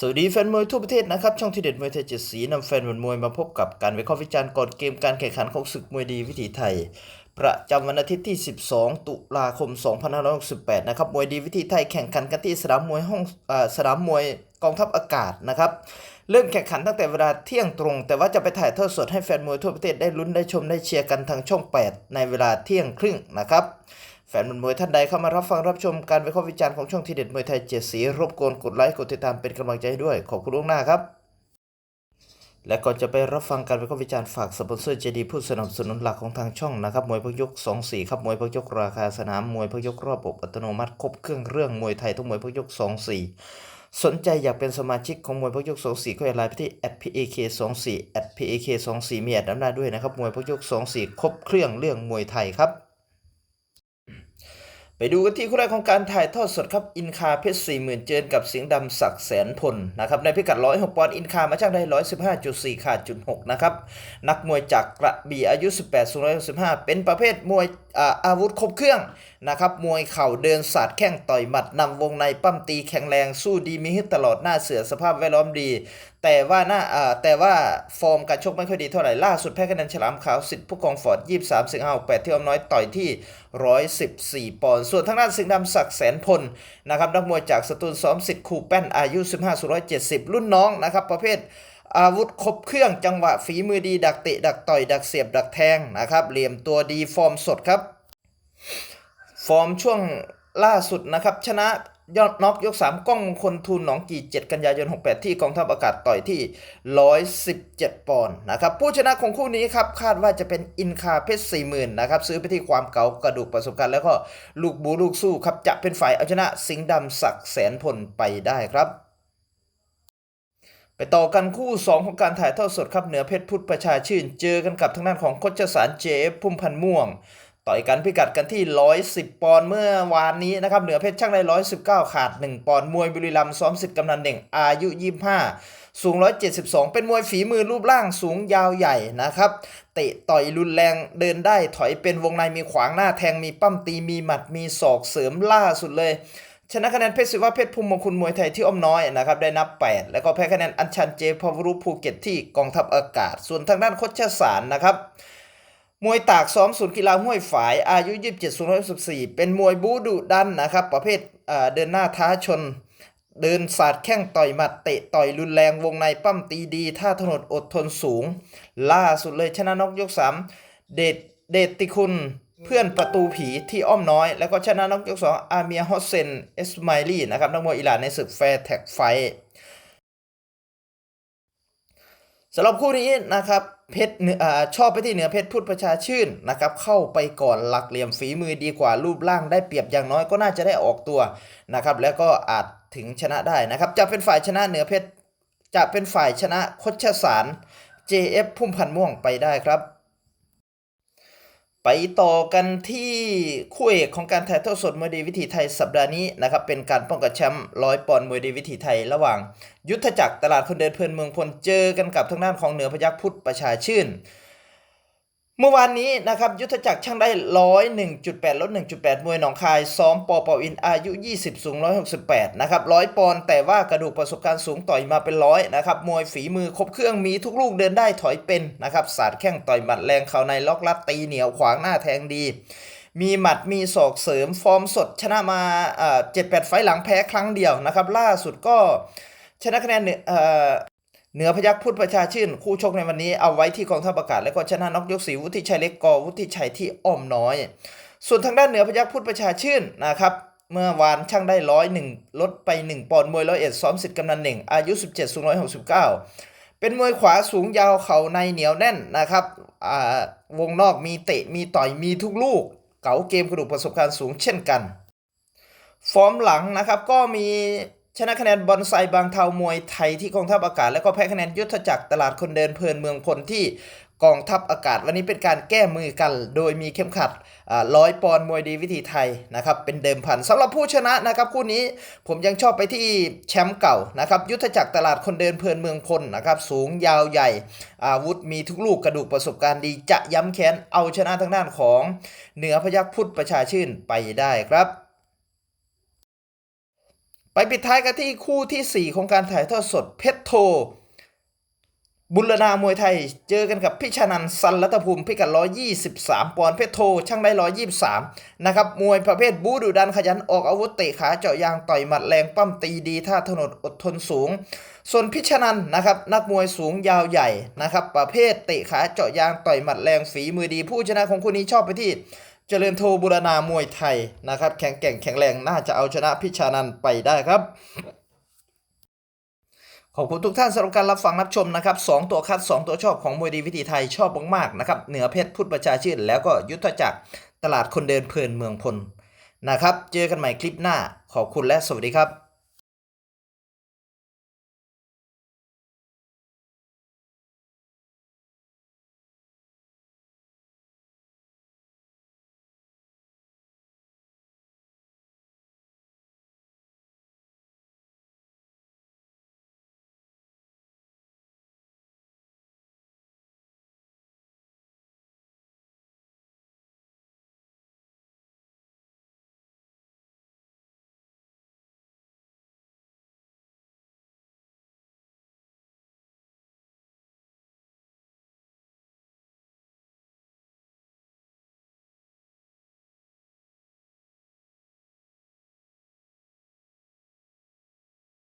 สวัสดีแฟนมวยทั่วประเทศนะครับ ช่องที่เด็ดมวยไทยเจ็ดสีนำแฟนมวยมาพบกับการวิเคราะห์วิจารณ์ก่อนเกมการแข่งขันของศึกมวยดีวิถีไทย ประจำวันอาทิตย์ที่ 12 ตุลาคม 2568 นะครับมวยดีวิถีไทยแข่งขันกันที่สนามมวยห้องอสนามมวยกองทัพอากาศนะครับเริ่มแข่งขันตั้งแต่เวลาเที่ยงตรง แต่ว่าจะไปถ่ายทอดสดให้แฟนมวยทั่วประเทศได้ลุ้นได้ชมได้เชียร์กันทางช่อง 8 ในเวลาเที่ยงครึ่งนะครับ แฟนมวยท่านใดเข้ามารับฟังรับชมการวิเคราะห์วิจารณ์ของช่องทีเด็ดมวยไทยเจ็ดสีรบกวนกดไลค์กดติดตามเป็นกำลังใจให้ด้วย ขอบคุณล่วงหน้าครับ และก่อนจะไปรับฟังการวิเคราะห์วิจารณ์ฝากสปอนเซอร์เจดีผู้สนับสนุนหลักของทางช่องนะครับมวยพักยก2 4ครับมวยพักยกราคาสนามมวยพักยกรอบอกอัตโนมัติครบเครื่องเรื่องมวยไทยทุกมวยพักยก2 4สนใจอยากเป็นสมาชิกของมวยพักยก 2 4 ก็แอดไลน์ไปที่ @pak 2 4 @pak 2 4 มีแอดน้ำหน้าด้วยนะครับ มวยพักยก 2 4 ครบเครื่องเรื่องมวยไทยครับ ไปดูกันที่คู่แรกของการถ่ายทอดสดครับ อินคาเพชรสี่หมื่นเจนกับสิงห์ดำศักด์แสนพลนะครับในพิกัด106ปอนด์อินคามาช่างได้115.4ขาดจุด6นะครับนักมวยจากกระบี่อายุ18สูง165เป็นประเภทมวยออาวุธครบเครื่องนะครับมวยเข่าเดินสาดแข้งต่อยหมัดนำวงในปั้มตีแข็งแรงสู้ดีมีฮึดตลอดหน้าเสือสภาพแวดล้อมดี แต่ว่าหน้าอ่าแต่ว่าฟอร์มการชกไม่ค่อยดีเท่าไหร่ล่าสุดแพ้คะแนนฉลามขาวสิทธิ์ผู้กองฟอร์ด23สิงหาคม8ที่อ้อมน้อยต่อยที่114ปอนด์ส่วนทางด้านสิงห์ดำศักดิ์แสนพลนะครับนักมวยจากสตูลซ้อมสิทธิ์คูแป้นอายุ15สูง170รุ่นน้องนะครับประเภทอาวุธครบเครื่องจังหวะฝีมือดีดักเตะดักต่อยดักเสียบดักแทงนะครับเหลี่ยมตัวดีฟอร์มสดครับ ฟอร์มช่วงล่าสุดนะครับ ชนะยอดน็อกยก 3 ก้องคลทูลหนองกี่ 7 กันยายน 68 ที่กองทัพอากาศต่อยที่ 117 ปอนด์นะครับ ผู้ชนะของคู่นี้ครับ คาดว่าจะเป็นอินคาเพชร40,000นะครับ ซื้อไปที่ความเก่ากระดูกประสบการณ์ แล้วก็ลูกบูลูกสู้ครับ จะเป็นฝ่ายเอาชนะสิงห์ดำศักแสนพลไปได้ครับไปต่อกันคู่ 2 ของการถ่ายทอดสดครับเหนือเพชรพุทธประชาชื่น เจอกันกับทางด้านของโคชสารเจฟพุ่มพันม่วง ต่อยกันพิกัดกันที่ 110 ปอนด์เมื่อวานนี้นะครับ เหนือเพชรช่างได้ 119 ขาด 1 ปอนด์มวยบุรีรัมย์ซ้อมสิทธิ์กำนันเด่งอายุ 25 สูง 172 เป็นมวยฝีมือรูปร่างสูงยาวใหญ่นะครับ เตะต่อยรุนแรงเดินได้ถอยเป็นวงในมีขวางหน้าแทงมีปั้มตีมีหมัดมีศอกเสริมล่าสุดเลยชนะคะแนนเพชรศิวะเพชรภูมิมงคลมวยไทยที่อ้อมน้อยนะครับได้นับ 8 แล้วก็แพ้คะแนนอัญชันเจพาวรุภูเก็ตที่กองทัพอากาศ ส่วนทางด้านโคชสารนะครับ มวยตากซ้อมศูนย์กีฬาห้วยฝาย อายุ 27 064 เป็นมวยบูดุดันนะครับ ประเภทเดินหน้าท้าชน เดินสาดแข้งต่อยหมัดเตะต่อยรุนแรงวงในปั้มตีดี ท่าถนนอดทนสูง ล่าสุดเลยชนะนกยก3เดชเดชติคุณเพื่อนประตูผีที่อ้อมน้อย แล้วก็ชนะนกยก2อาเมียฮอสเซนเอสไมลี่นะครับนักมวยอิหร่านในศึกแฟร์แท็กไฟท์ สำหรับคู่นี้นะครับเพชรอชอบไปที่เหนือเพชรพุทธประชาชื่นนะครับเข้าไปก่อนหลักเหลี่ยมฝีมือดีกว่ารูปร่างได้เปรียบอย่างน้อยก็น่าจะได้ออกตัวนะครับแล้วก็อาจถึงชนะได้นะครับจะเป็นฝ่ายชนะเหนือเพชรจะเป็นฝ่ายชนะคดชสาร JF พุ่มพันม่วงไปได้ครับ ไปต่อกันที่คู่เอกของการถ่ายทอดสดมวยดีวิถีไทยสัปดาห์นี้นะครับเป็นการป้องกันแชมป์ร้อยปอนด์มวยดีวิถีไทยระหว่าง ยุทธจักรตลาดคนเดินเพลินเมืองพลเจอกันกับทางด้านของเหนือพยัคฆ์พุทธประชาชื่น เมื่อวานนี้นะครับยุทธจักรช่างได้ร้อยหนึ่งจุดแปดลดหนึ่งจุดแปดมวยหนองคายซ้อมปอปออินอายุ20สูง168นะครับร้อยปอนแต่ว่ากระดูกประสบการณ์สูงต่อยมาเป็นร้อยนะครับมวยฝีมือครบเครื่องมีทุกลูกเดินได้ถอยเป็นนะครับสาดแข้งต่อยหมัดแรงเข่าในล็อกลัดตีเหนียวขวางหน้าแทงดี มีหมัดมีศอกเสริมฟอร์มสดชนะมาเจ็ดแปดไฟหลังแพ้ครั้งเดียวนะครับล่าสุดก็ชนะคะแนนเหนือเอ่อ เหนือพยัคฆ์พุทธประชาชื่น คู่ชกในวันนี้เอาไว้ที่กองทัพอากาศและก็ชนะน็อกยกสีวุฒิชัยเล็กกอวุฒิชัยที่อ้อมน้อย ส่วนทางด้านเหนือพยัคฆ์พุทธประชาชื่นนะครับเมื่อวานช่างได้ร้อยหนึ่งลดไป 1 ปอนด์มวยร้อยเอ็ดซ้อมสิทธิ์กำนันหนึ่งอายุ 17สูง169 เป็นมวยขวาสูงยาวเข่าในเหนียวแน่นนะครับวงนอกมีเตะมีต่อยมีทุกลูก เก๋าเกมกระดูกประสบการณ์สูงเช่นกัน ฟอร์มหลังนะครับก็มี ชนะคะแนนบอลไซบางเทามวยไทยที่กองทัพอากาศ แล้วก็แพ้คะแนนยุทธจักรตลาดคนเดินเพลินเมืองพลที่กองทัพอากาศวันนี้เป็นการแก้มือกัน โดยมีเข็มขัดร้อยปอนมวยดีวิถีไทยนะครับเป็นเดิมพันสำหรับผู้ชนะนะครับคู่นี้ผมยังชอบไปที่แชมป์เก่านะครับยุทธจักรตลาดคนเดินเพลินเมืองพลนะครับสูงยาวใหญ่ อาวุธมีทุกลูกกระดูกประสบการณ์ดีจะย้ำแค้นเอาชนะทางด้านของเหนือพยัคฆ์พุทธประชาชื่นไปได้ครับ ไปปิดท้ายกันที่คู่ทีสี่ 4 ของการถ่ายทอดสดเพชรโท บุรณามวยไทย เจอกันกับพิชานันท์สันรัตภูมิพิกัด 123 ปอนด์เพชรโท ช่างได้ 123 นะครับ มวยประเภทบูดุดันขยันออกอาวุธเตะขาเจาะยางต่อยหมัดแรงปั้มตีดีท่าถนนอดทนสูง ส่วนพิชานันท์นะครับนักมวยสูงยาวใหญ่นะครับประเภทเตะขาเจาะยางต่อยหมัดแรงฝีมือดีผู้ชนะของคู่นี้ชอบไปที่ เจริญโทบุรณามวยไทยนะครับ แข็งแกร่งแข็งแรงน่าจะเอาชนะพิชานันไปได้ครับ ขอบคุณทุกท่านสำหรับการรับฟังรับชมนะครับสองตัวคัด2ตัวชอบของมวยดีวิธีไทยชอบมากๆนะครับเหนือเพชรพุทธประชาชื่น แล้วก็ยุทธจักรตลาดคนเดินเพลินเมืองพลนะครับ เจอกันใหม่คลิปหน้าขอบคุณและสวัสดีครับ